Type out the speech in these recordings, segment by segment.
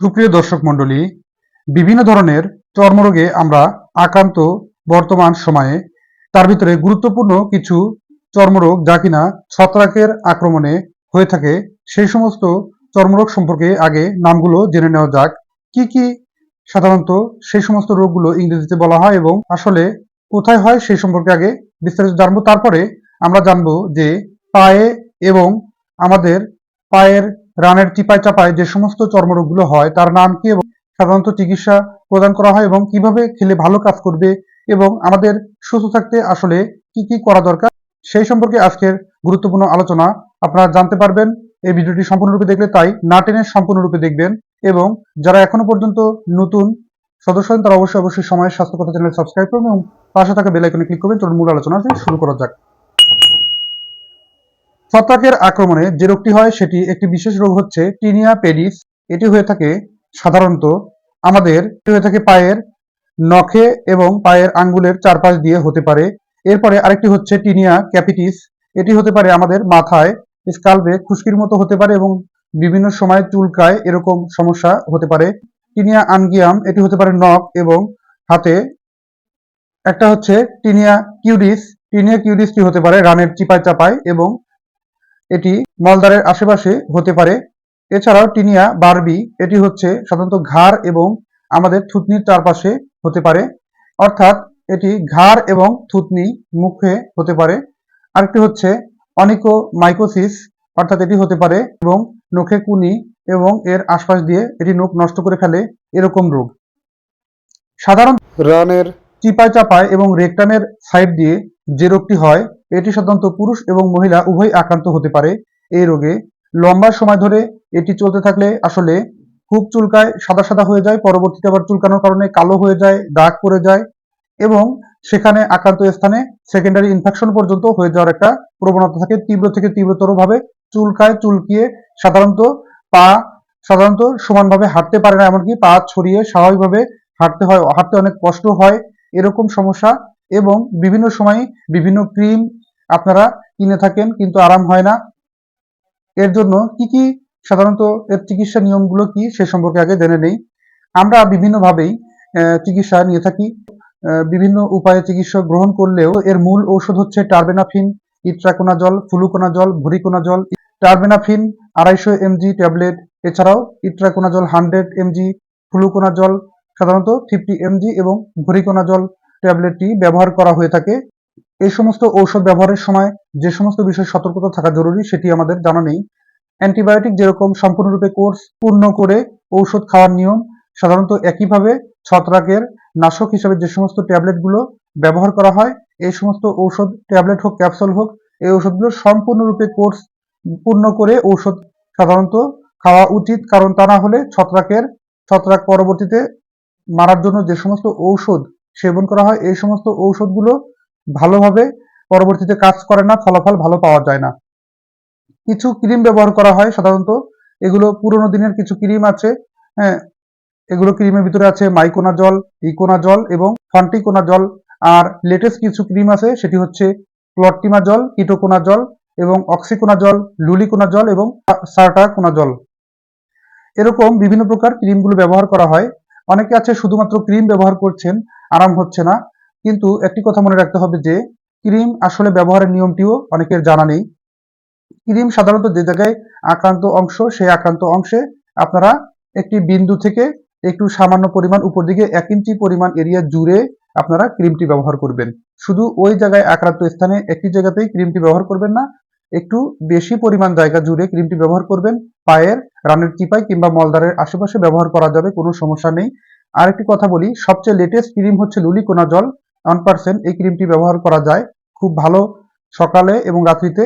সুপ্রিয় দর্শক মণ্ডলী, বিভিন্ন ধরনের চর্মরোগে আমরা আক্রান্ত বর্তমান সময়ে, তার ভিতরে গুরুত্বপূর্ণ কিছু চর্মরোগ যা কিনা ছত্রাকের আক্রমণে হয়ে থাকে, সেই সমস্ত চর্মরোগ সম্পর্কে আগে নামগুলো জেনে নেওয়া যাক। কি কি সাধারণত সেই সমস্ত রোগগুলো ইংরেজিতে বলা হয় এবং আসলে কোথায় হয় সেই সম্পর্কে আগে বিস্তারিত জানব। তারপরে আমরা জানব যে পায়ে এবং আমাদের পায়ের রানের চিপায় চাপায় যে সমস্ত চর্মরোগগুলো হয়, তার নাম কি এবং সাধারণত চিকিৎসা প্রদান করা হয় এবং কীভাবে খেলে ভালো কাজ করবে এবং আমাদের সুস্থ থাকতে আসলে কি কি করা দরকার, সেই সম্পর্কে আজকের গুরুত্বপূর্ণ আলোচনা আপনারা জানতে পারবেন। এই ভিডিওটি সম্পূর্ণরূপে দেখলে তাই না টেনে সম্পূর্ণরূপে দেখবেন এবং যারা এখনও পর্যন্ত নতুন সদস্য হন, তারা অবশ্যই অবশ্যই সময়ের স্বাস্থ্য কথা চ্যানেল সাবস্ক্রাইব করবেন এবং পাশে থাকা বেল আইকনে ক্লিক করবেন। চলুন মূল আলোচনাটি শুরু করা যাক। ছত্রাকের আক্রমণে যে রোগটি হয় সেটি একটি বিশেষ রোগ হচ্ছে টিনিয়া পেডিস এটি হয়ে থাকে সাধারণত আমাদের হয়ে থাকে পায়ের নখে এবং পায়ের আঙ্গুলের চারপাশ দিয়ে হতে পারে। এরপরে আরেকটি হচ্ছে টিনিয়া ক্যাপিটিস। এটি হতে পারে আমাদের মাথায়, স্কাল্পে খুশকির মতো হতে পারে এবং বিভিন্ন সময় চুলকায় এরকম সমস্যা হতে পারে। টিনিয়া আনগিয়াম এটি হতে পারে নখ এবং হাতে। একটা হচ্ছে টিনিয়া কিউডিস টিনিয়া কিউডিসটি হতে পারে রানের চিপায় চাপায় এবং এটি মলদ্বারের আশেপাশে হতে পারে। এছাড়াও টিনিয়া বারবি এটি হচ্ছে সাধারণত ঘাড় এবং আমাদের থুতনির চারপাশে হতে পারে। অর্থাৎ এটি ঘাড় এবং থুতনি মুখে হতে পারে। আরেকটি হচ্ছে অনিকো মাইকোসিস অর্থাৎ এটি হতে পারে এবং নখে কুনি এবং এর আশপাশ দিয়ে এটি নখ নষ্ট করে ফেলে এরকম রোগ। সাধারণ রানের চিপায় চাপায় এবং রেকটামের সাইড দিয়ে যে রোগটি হয় এটি সাধারণত পুরুষ এবং মহিলা উভয় আক্রান্ত হতে পারে। এই রোগে লম্বা সময় ধরে এটি চলতে থাকলে আসলে খুব চুলকায় সাদা সাদা হয়ে যায়, পরবর্তীতে আবার চুলকানোর কারণে কালো হয়ে যায়, দাগ পড়ে যায় এবং সেখানে আক্রান্ত স্থানে সেকেন্ডারি ইনফেকশন পর্যন্ত হয়ে যাওয়ার একটা প্রবণতা থাকে। তীব্র থেকে তীব্রতর ভাবে চুলকায়, চুলকিয়ে সাধারণত পা সাধারণত সমানভাবে হাঁটতে পারে না, এমনকি পা ছড়িয়ে স্বাভাবিকভাবে হাঁটতে হয়, হাঁটতে অনেক কষ্ট হয়, এরকম সমস্যা এবং বিভিন্ন সময় বিভিন্ন ক্রিম আপনারা কিনে থাকেন, কিন্তু আরাম হয় না। এর জন্য কি কি সাধারণত এর চিকিৎসা নিয়মগুলো কি, সে সম্পর্কে আগে জেনে নেই। আমরা বিভিন্নভাবেই চিকিৎসা নিয়ে থাকি। বিভিন্ন উপায়ে চিকিৎসা গ্রহণ করলেও এর মূল ঔষধ হচ্ছে terbinafine, itraconazole, fluconazole, voriconazole. Terbinafine আড়াইশো এমজি ট্যাবলেট, এছাড়াও ইট্রাকোনাজল হান্ড্রেড এমজি, ফ্লুকোনাজল সাধারণত ফিফটি এমজি এবং ভরিকোনাজল ট্যাবলেটটি ব্যবহার করা হয়ে থাকে। এই সমস্ত ঔষধ ব্যবহারের সময় যে সমস্ত বিষয়ে সতর্কতা থাকা জরুরি সেটি আমাদের জানা নেই। অ্যান্টিবায়োটিক যেরকম সম্পূর্ণরূপে কোর্স পূর্ণ করে ঔষধ খাওয়ার নিয়ম, সাধারণত একইভাবে ছত্রাকের নাশক হিসেবে যে সমস্ত ট্যাবলেটগুলো ব্যবহার করা হয় এই সমস্ত ঔষধ ট্যাবলেট হোক, ক্যাপসুল হোক, এই ঔষধগুলো সম্পূর্ণরূপে কোর্স পূর্ণ করে ঔষধ সাধারণত খাওয়া উচিত। কারণ তা না হলে ছত্রাকের, ছত্রাক পরবর্তীতে মারার জন্য যে সমস্ত ঔষধ সেবন করা হয়, এই সমস্ত ঔষধগুলো ভালোভাবে পরবর্তীতে কাজ করে না, ফলাফল ভালো পাওয়া যায় না। কিছু ক্রিম ব্যবহার করা হয় সাধারণত, এগুলো পুরোনো দিনের কিছু ক্রিম আছে হ্যাঁ এগুলো ক্রিমের ভিতরে আছে মাইকোনা জল ইকোনা জল এবং ফন্টিকোনা জল আর লেটেস্ট কিছু ক্রিম আছে, সেটি হচ্ছে ক্লট্টিমা জল কিটোকোনা জল এবং অক্সিকোনা জল লুলিকোনা জল এবং সার্টাকোনা জল এরকম বিভিন্ন প্রকার ক্রিমগুলো ব্যবহার করা হয়। অনেকে আছে, শুধুমাত্র ক্রিম ব্যবহার করছেন, আরাম হচ্ছে না। কিন্তু একটি কথা মনে রাখতে হবে যে, ক্রিম আসলে ব্যবহারের নিয়মটিও অনেকের জানা নেই। ক্রিম সাধারণত যে জায়গায় আক্রান্ত অংশ, সেই আক্রান্ত অংশে আপনারা একটি বিন্দু থেকে একটু সামান্য পরিমাণ উপর দিকে এক ইঞ্চি পরিমাণ এরিয়া জুড়ে আপনারা ক্রিমটি ব্যবহার করবেন। শুধু ওই জায়গায় আক্রান্ত স্থানে একটি জায়গাতেই ক্রিমটি ব্যবহার করবেন না, একটু বেশি পরিমাণ জায়গা জুড়ে ক্রিমটি ব্যবহার করবেন। পায়ের, রানের চিপায় কিংবা মলদারের আশেপাশে ব্যবহার করা যাবে, কোনো সমস্যা নেই। আরেকটি কথা বলি, সবচেয়ে লেটেস্ট ক্রিম হচ্ছে লুলিকোনা জল। ওয়ান পার্সেন্ট এই ক্রিমটি ব্যবহার করা যায়। খুব ভালো সকালে এবং রাত্রিতে,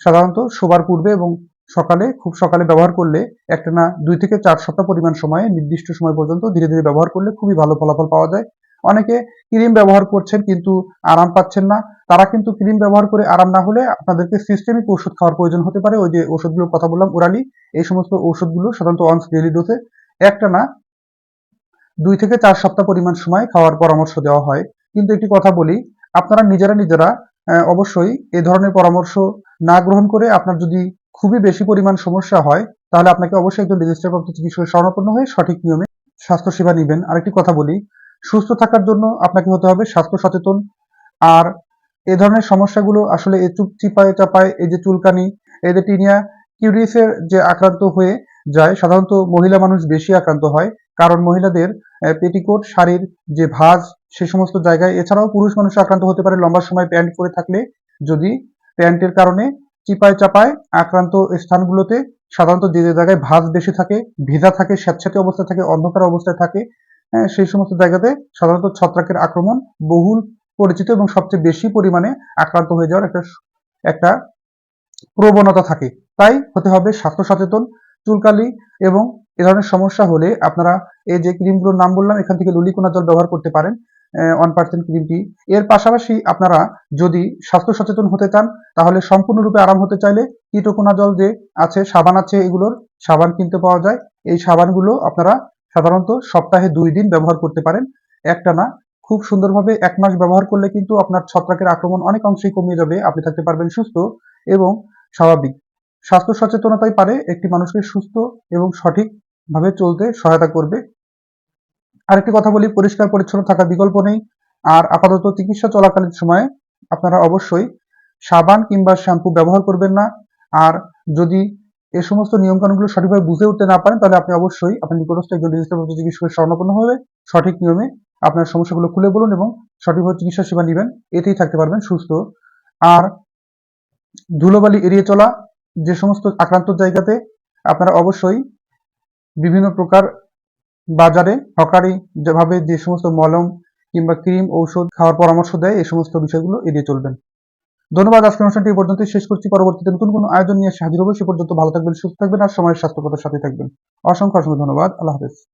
সাধারণত শোবার পূর্বে এবং সকালে, খুব সকালে ব্যবহার করলে একটা না দুই থেকে চার সপ্তাহ পরিমাণ সময়ে, নির্দিষ্ট সময় পর্যন্ত ধীরে ধীরে ব্যবহার করলে খুবই ভালো ফলাফল পাওয়া যায়। অনেকে ক্রিম ব্যবহার করছেন কিন্তু আরাম পাচ্ছেন না। তারা কিন্তু ক্রিম ব্যবহার করে আরাম না হলে আপনাদেরকে সিস্টেমিক ওষুধ খাওয়ার প্রয়োজন হতে পারে। ওই যে ওষুধগুলোর কথা বললাম, ওরালি, এই সমস্ত ওষুধগুলো সাধারণত অনস ডেলি ডোজে একটা না দুই থেকে চার সপ্তাহ পরিমাণ সময় খাওয়ার পরামর্শ দেওয়া হয়। কিন্তু একটি কথা বলি, আপনারা নিজেরা নিজেরা অবশ্যই এ ধরনের পরামর্শ না গ্রহণ করে আপনার যদি খুবই বেশি পরিমাণ সমস্যা হয়, তাহলে আপনাকে অবশ্যই একজন রেজিস্টারপ্রাপ্ত চিকিৎসকের শরণাপন্ন হয়ে সঠিক নিয়মে স্বাস্থ্যসেবা নেবেন। আরেকটি কথা বলি, সুস্থ থাকার জন্য আপনাকে হতে হবে স্বাস্থ্য সচেতন। আর এ ধরনের সমস্যাগুলো আসলে এ চুপ চিপায় চাপায়, এই যে চুলকানি, এই যে টিনিয়া, কিউরিয়াসের যে আক্রান্ত হয়ে যায়, সাধারণত মহিলা মানুষ বেশি আক্রান্ত হয়। কারণ মহিলাদের পেটিকোট, শাড়ির যে ভাঁজ, সে সমস্ত জায়গায়। এছাড়াও পুরুষ মানুষ আক্রান্ত হতে পারে লম্বা সময় প্যান্ট পরে থাকলে। যদি প্যান্টের কারণে চিপায় চাপায় আক্রান্ত স্থানগুলোতে সাধারণত যে যে জায়গায় ভাঁজ বেশি থাকে, ভিজা থাকে স্যাঁতস্যাঁতে অবস্থায় থাকে, অন্ধকার অবস্থায় থাকে সেই সমস্ত জায়গাতে সাধারণত ছত্রাকের আক্রমণ বহুল পরিচিত এবং সবচেয়ে বেশি পরিমাণে আক্রান্ত হয়ে যাওয়ার একটা একটা প্রবণতা থাকে। তাই হতে হবে স্বাস্থ্য সচেতন চুলকালি এবং এ ধরনের সমস্যা হলে আপনারা এই যে ক্রিমগুলোর নাম বললাম, এখান থেকে লুলিকোনা জল ব্যবহার করতে পারেন ওয়ান পার্সেন্ট ক্রিমটি। এর পাশাপাশি আপনারা যদি স্বাস্থ্য সচেতন হতে চান, তাহলে সম্পূর্ণরূপে আরাম হতে চাইলে কিটোকোনা জল যে আছে, সাবান আছে এগুলোর, সাবান কিনতে পাওয়া যায়। এই সাবানগুলো আপনারা সাধারণত সপ্তাহে দুই দিন ব্যবহার করতে পারেন। একটা না খুব সুন্দরভাবে এক মাস ব্যবহার করলে কিন্তু আপনার ছত্রাকের আক্রমণ অনেক অংশেই কমে যাবে, আপনি থাকতে পারবেন সুস্থ এবং স্বাভাবিক। স্বাস্থ্য সচেতনতাই পারে, একটি মানুষকে সুস্থ এবং সঠিকভাবে চলতে সহায়তা করবে। আরেকটি কথা বলি, পরিষ্কার পরিচ্ছন্ন থাকার বিকল্প নেই। আর আপাতত চিকিৎসা চলাকালীন সময়ে আপনারা অবশ্যই সাবান কিংবা শ্যাম্পু ব্যবহার করবেন না। আর যদি এ সমস্ত নিয়মকানুনগুলো সঠিকভাবে বুঝে উঠতে না পারেন, তাহলে আপনি অবশ্যই আপনার নিকটস্থ একজন রেজিস্টারপ্রাপ্ত চিকিৎসকের শরণাপন্ন হয়ে সঠিক নিয়মে আপনার সমস্যাগুলো খুলে বলুন এবং সঠিকভাবে চিকিৎসা সেবা নেবেন। এতেই থাকতে পারবেন সুস্থ। আর ধুলোবালি এড়িয়ে চলা যে সমস্ত আক্রান্ত জায়গাতে আপনারা অবশ্যই বিভিন্ন প্রকার বাজারে হকারি যেভাবে যে সমস্ত মলম কিংবা ক্রিম, ঔষধ খাওয়ার পরামর্শ দেয়, এই সমস্ত বিষয়গুলো এড়িয়ে চলবেন। ধন্যবাদ আজকে অনুষ্ঠানটি এই পর্যন্ত শেষ করছি। পরবর্তীতে নতুন কোনো আয়োজন নিয়ে হাজির হব। সে পর্যন্ত ভালো থাকবেন, সুস্থ থাকবেন আর সময়ের স্বাস্থ্যকতার সাথে থাকবেন। অসংখ্য অসংখ্য ধন্যবাদ। আল্লাহ হাফেজ।